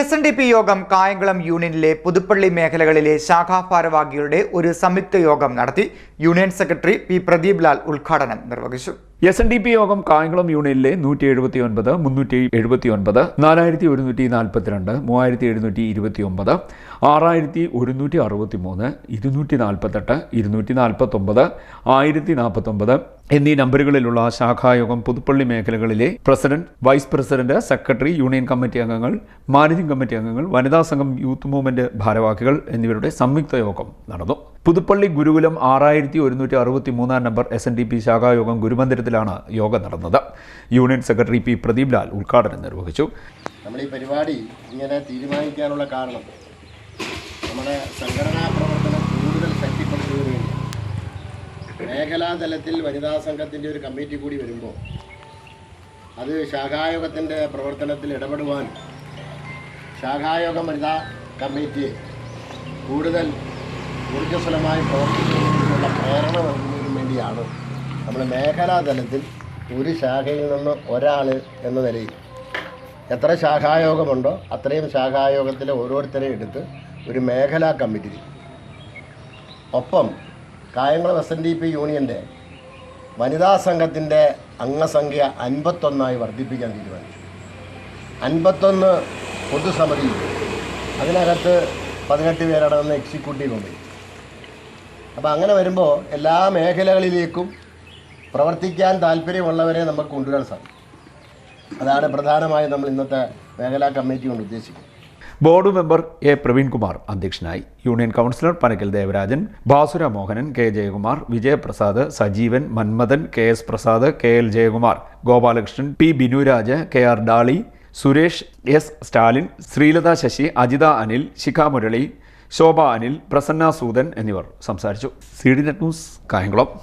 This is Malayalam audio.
എസ് എൻ ഡി പി യോഗം കായംകുളം യൂണിയനിലെ പുതുപ്പള്ളി മേഖലകളിലെ ശാഖാ ഭാരവാഹികളുടെ ഒരു സംയുക്ത യോഗം നടത്തി. Union secretary P Pradeep Lal ഉദ്ഘാടനം നിർവഹിച്ചു. എസ് എൻ ഡി പി യോഗം കായംകുളം യൂണിയനിലെ നൂറ്റി എഴുപത്തി ഒൻപത് മുന്നൂറ്റി എഴുപത്തി ഒൻപത് നാലായിരത്തി ഒരുന്നൂറ്റി നാൽപ്പത്തിരണ്ട് മൂവായിരത്തി എഴുന്നൂറ്റി ഇരുപത്തി ഒമ്പത് ആറായിരത്തി ഒരുന്നൂറ്റി അറുപത്തി മൂന്ന് ഇരുന്നൂറ്റി നാൽപ്പത്തെട്ട് ഇരുന്നൂറ്റി നാൽപ്പത്തൊമ്പത് ആയിരത്തി നാൽപ്പത്തൊമ്പത് എന്നീ നമ്പറുകളിലുള്ള ശാഖായോഗം പുതുപ്പള്ളി മേഖലകളിലെ president vice president secretary union committee അംഗങ്ങൾ മാനേജിംഗ് കമ്മിറ്റി അംഗങ്ങൾ വനിതാ സംഘം യൂത്ത് മൂവ്മെന്റ് ഭാരവാഹികൾ എന്നിവരുടെ സംയുക്ത യോഗം നടന്നു. പുതുപ്പള്ളി ഗുരുകുലം ആറായിരത്തി ഒരുന്നൂറ്റി അറുപത്തി മൂന്നാം number S N D P ശാഖായോഗം ഗുരുമന്ദിരത്തിലാണ് യോഗം നടന്നത്. Union secretary P Pradeep Lal ഉദ്ഘാടനം നിർവഹിച്ചു. നമ്മൾ ഈ പരിപാടി ഇങ്ങനെ തീരുമാനിക്കാനുള്ള കാരണം നമ്മുടെ സംഘടനാ പ്രവർത്തനം കൂടുതൽ ശക്തിപ്പെടുത്തുന്നതിന് വേണ്ടി മേഖലാ തലത്തിൽ വനിതാ സംഘത്തിന്റെ ഒരു കമ്മിറ്റി കൂടി വരുമ്പോൾ അത് ശാഖായോഗത്തിന്റെ പ്രവർത്തനത്തിൽ ഇടപെടുവാൻ ശാഖായോഗം വനിതാ കമ്മിറ്റിയെ കൂടുതൽ ഊർജസ്വലമായി പ്രവർത്തിക്കുന്നതിനുള്ള പ്രേരണ നൽകുന്നതിനു വേണ്ടിയാണ് നമ്മൾ മേഖലാ തലത്തിൽ ഒരു ശാഖയിൽ നിന്ന് ഒരാൾ എന്ന നിലയിൽ. എത്ര ശാഖായോഗമുണ്ടോ അത്രയും ശാഖായോഗത്തിലെ ഓരോരുത്തരെയും എടുത്ത് ഒരു മേഖലാ കമ്മിറ്റി. ഒപ്പം Kayamkulam S N D P യൂണിയന്റെ വനിതാ സംഘത്തിന്റെ അംഗസംഖ്യ അൻപത്തൊന്നായി വർദ്ധിപ്പിക്കാൻ തീരുമാനിച്ചു. അൻപത്തൊന്ന് പൊതുസമിതി അതിനകത്ത് പതിനെട്ട് പേരടങ്ങുന്ന എക്സിക്യൂട്ടീവ് കമ്മിറ്റി അപ്പോൾ അങ്ങനെ വരുമ്പോൾ എല്ലാ മേഖലകളിലേക്കും പ്രവർത്തിക്കാൻ താല്പര്യമുള്ളവരെ നമുക്ക് കൊണ്ടുവരാൻ സാധിക്കും. അതാണ് പ്രധാനമായും നമ്മൾ ഇന്നത്തെ മേഖലാ കമ്മിറ്റി കൊണ്ട് ഉദ്ദേശിക്കുന്നത്. ബോർഡ് മെമ്പർ എ പ്രവീൺകുമാർ അധ്യക്ഷനായി. Union councillor Panakkal Devarajan Basura Mohanan K Jayakumar Vijayaprasad Sajeevan Manmadhan K S Prasad K L Jayakumar Gopalakrishnan P Binuraj K R Dolly Suresh S Stalin Sreelatha Sasi Ajitha Anil Shikha Murali Shobha Anil Prasanna Soodan എന്നിവർ സംസാരിച്ചു. C D net news Kayamkulam.